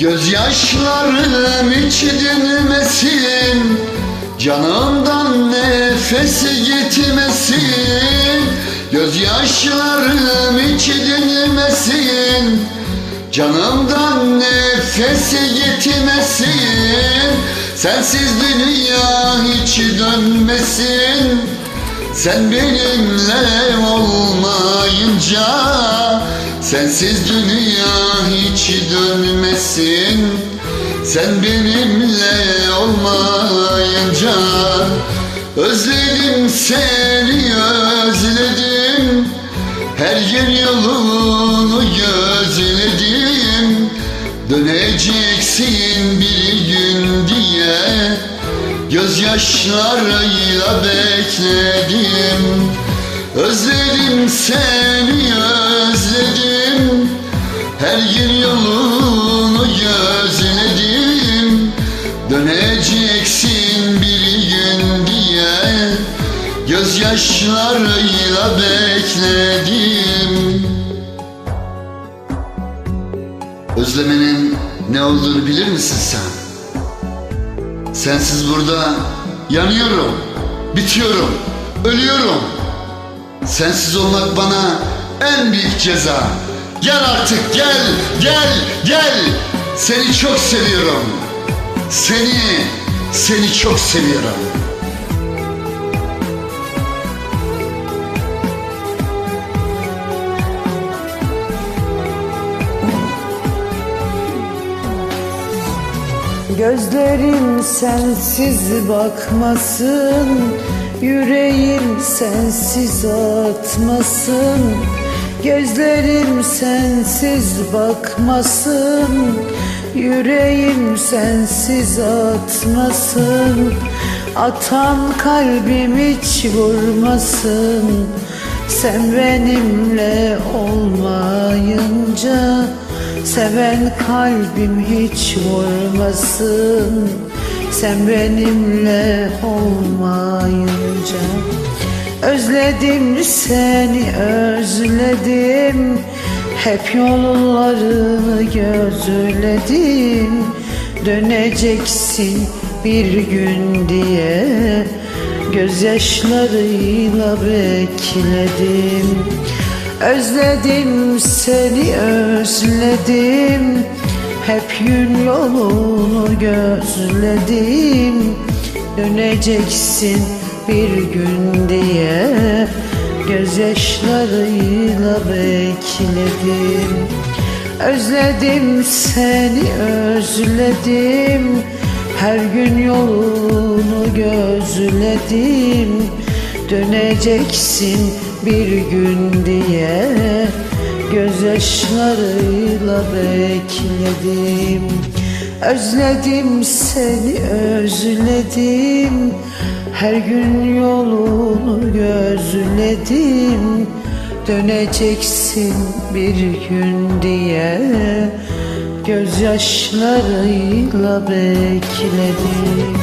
Gözyaşlarım hiç dinmesin Canımdan nefesi gitmesin Gözyaşlarım hiç dinmesin Canımdan nefesi gitmesin Sensiz dünya hiç dönmesin Sen benimle olmayınca Sensiz dünya hiç dönmesin. Sen benimle olmayınca Özledim seni özledim. Her yer yolunu gözledim. Döneceksin bir gün Gözyaşlarıyla bekledim. Özledim seni özledim. Her gün yolunu gözledim. Döneceksin bir gün diye. Gözyaşlarıyla bekledim. Özlemenin ne olduğunu bilir misin sen? Sensiz burada yanıyorum, bitiyorum, ölüyorum. Sensiz olmak bana en büyük ceza. Gel artık gel, gel, gel. Seni çok seviyorum. Seni, seni çok seviyorum. Gözlerim sensiz bakmasın Yüreğim sensiz atmasın. Gözlerim sensiz bakmasın Yüreğim sensiz atmasın. Atan kalbim hiç vurmasın Sen benimle olmayınca Seven kalbim hiç vurmasın. Sen benimle olmayınca. Özledim seni özledim. Hep yollarını gözledim. Döneceksin bir gün diye. Gözyaşlarıyla bekledim Özledim seni özledim. Hep yün yolunu gözledim. Döneceksin bir gün diye. Gözyaşlarıyla bekledim. Özledim seni özledim. Her gün yolunu gözledim Döneceksin bir gün diye. Gözyaşlarıyla bekledim. Özledim seni özledim. Her gün yolunu gözledim. Döneceksin bir gün diye. Gözyaşlarıyla bekledim